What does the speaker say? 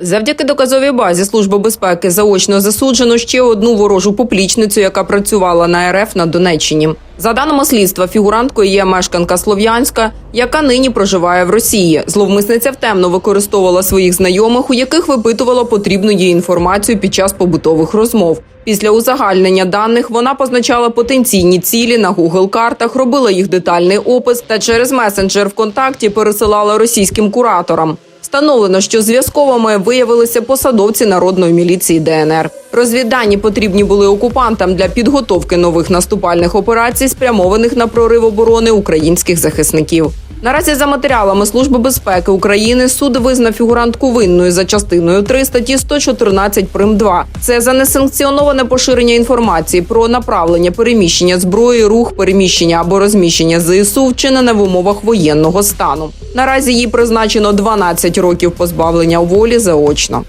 Завдяки доказовій базі Служби безпеки заочно засуджено ще одну ворожу поплічницю, яка працювала на РФ на Донеччині. За даними слідства, фігуранткою є мешканка Слов'янська, яка нині проживає в Росії. Зловмисниця втемно використовувала своїх знайомих, у яких випитувала потрібну їй інформацію під час побутових розмов. Після узагальнення даних вона позначала потенційні цілі на Google картах, робила їх детальний опис та через месенджер ВКонтакті пересилала російським кураторам. Встановлено, що зв'язковими виявилися посадовці народної міліції ДНР. Розвіддані потрібні були окупантам для підготовки нових наступальних операцій, спрямованих на прорив оборони українських захисників. Наразі за матеріалами Служби безпеки України суд визнав фігурантку винною за частиною 3 статті 114 прим. 2. Це за несанкціоноване поширення інформації про направлення переміщення зброї, рух переміщення або розміщення ЗСУ вчинене в умовах воєнного стану. Наразі їй призначено 12 років позбавлення волі заочно.